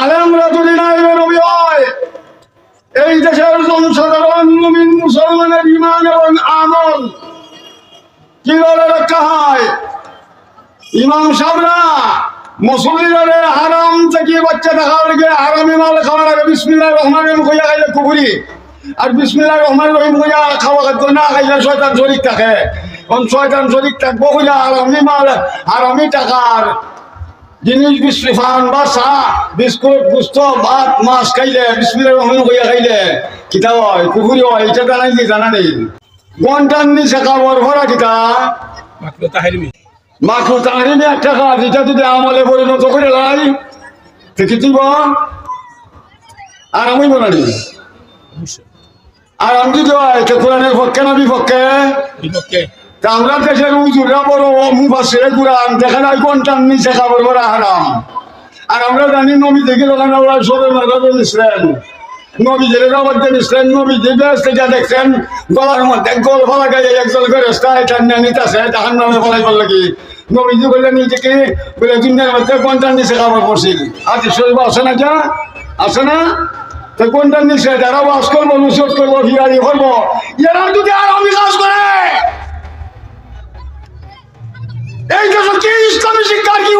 আলেমরা যদি নাইবে নবী হয় এই দেশের জনসাধারণ মুসলমানের ইমান এবং আমল কীভাবে রক্ষা হয়? ইমাম সাহরা মুসলিমের হারাম থেকে বাচ্চা দেখার আগে হারামি মাল খাওয়ার আগে বিসমিল্লাহ রহমান রহিম খাইলে কুকুরি আর বিসমিল্লাহ রহমান রহিম কইয়া খাওয়া খাদ্য না খাইলে শয়তান শরিক থাকে। কোন শয়তান শরিক থাকব কইলা হারামি মাল হারামি টাকার জিনিস ফান বা চা বিস্কুট গুস্ত ভাত মাছ খাইলে বিসমিল্লাহ রহমান কইয়া খাইলে কিতা হয় কুকুরি হয় এটা জানাই কি জানা নেই। ঘণ্টার নিচে কাপড় ভরা কিতা? তাহারিমি মাখো তাহলে একটা কাজ এটা যদি আমলে পরিণত করে লাই থেকে দিব? আর আমি অবশ্যই। আর আমি যদি হয় কোরআনের পক্ষে না বিপক্ষে? বিপক্ষে। তা আমরা দেশের উজুরা বড় মুফাসিরে কোরআন দেখা যায় ঘণ্টার নিচে খাবার ভরা হারাম। আর আমরা জানি নবী দেখে দোকান ওরা সবে মাথাতে মিশলেন নবী জেলে মধ্যে মিশলেন নবী যে দেখছেন, গলার মধ্যে গোল ফলা গায়ে একজন করে রাস্তায় টান্না নিতেছে তাহার নামে ফলাই বলল কি? নবীজি বললেন নিজেকে বলে, দুনিয়ার মধ্যে ঘণ্টার নিচে খাবার পড়ছিল আজ শরীর আছে না যা? আছে না? তো কোনটার নিচে যারা বাস করব নুসরত করব ফিরারি করব। এরা যদি আর Biz konuşun you gibi